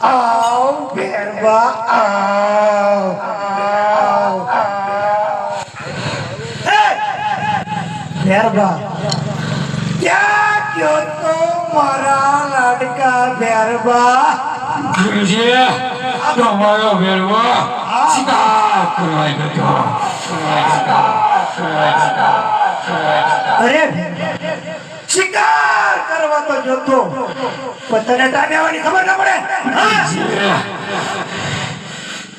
આવ ભેરબા આવ! ભેરબા ક્યાં ગયો તો મારા લાડકા ભેરબા ગુરુજી તમારો વેરવો શિકાર કરવા ગયો અરે શિકાર કરવા તો જતો પણ તને ટાઈમે આવવાની ખબર ના પડે?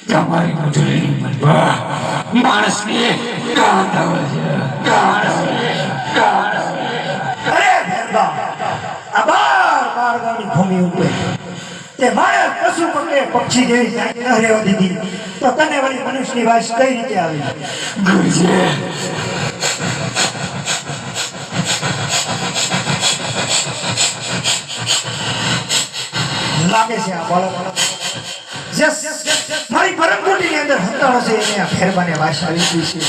તમારી મજૂરીની મનવા માણસને ગાંઠ આવે છે ગાંઠ આવે છે, ગાંઠ આવે છે. અરે ભેરબા આ બાર બાર ગામની ભૂમિ ઉપર તે માણસ પશુ પકડે પક્ષી જેવી જાતિ ન રહેવા દીધી તો તને વળી મનુષ્યની વાસ કઈ રીતે આવી ગુરુજી લાગે છે આ બાળક હતાળો છે એને ફેરબાને વાસ આવી ગઈ છે.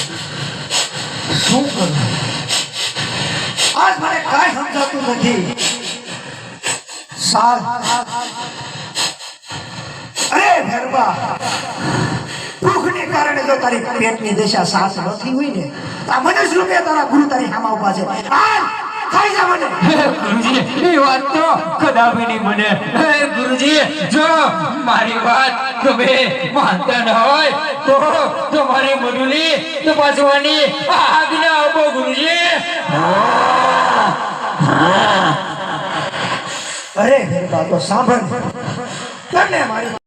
શું કરું? આજ મને કાંઈ સમજાતું નથી. સાર. અરે ફેરબા ભૂખને કારણે જો તારી પેટની દશા સાસ નથી હોય ને તો આ મનુષ્ય રૂપે તારા ગુરુ તારી સામા ઊભા છે. ખાઈ જા મને. ગુરુજી એ વાત તો કદાપી નહીં મને. હે ગુરુજી જો મારી વાત તમે માનતા ન હોય તો તમારી મજૂરી તપાસવાની આજ્ઞા આપો ગુરુજી. અરે તો સાંભળ. તને મારી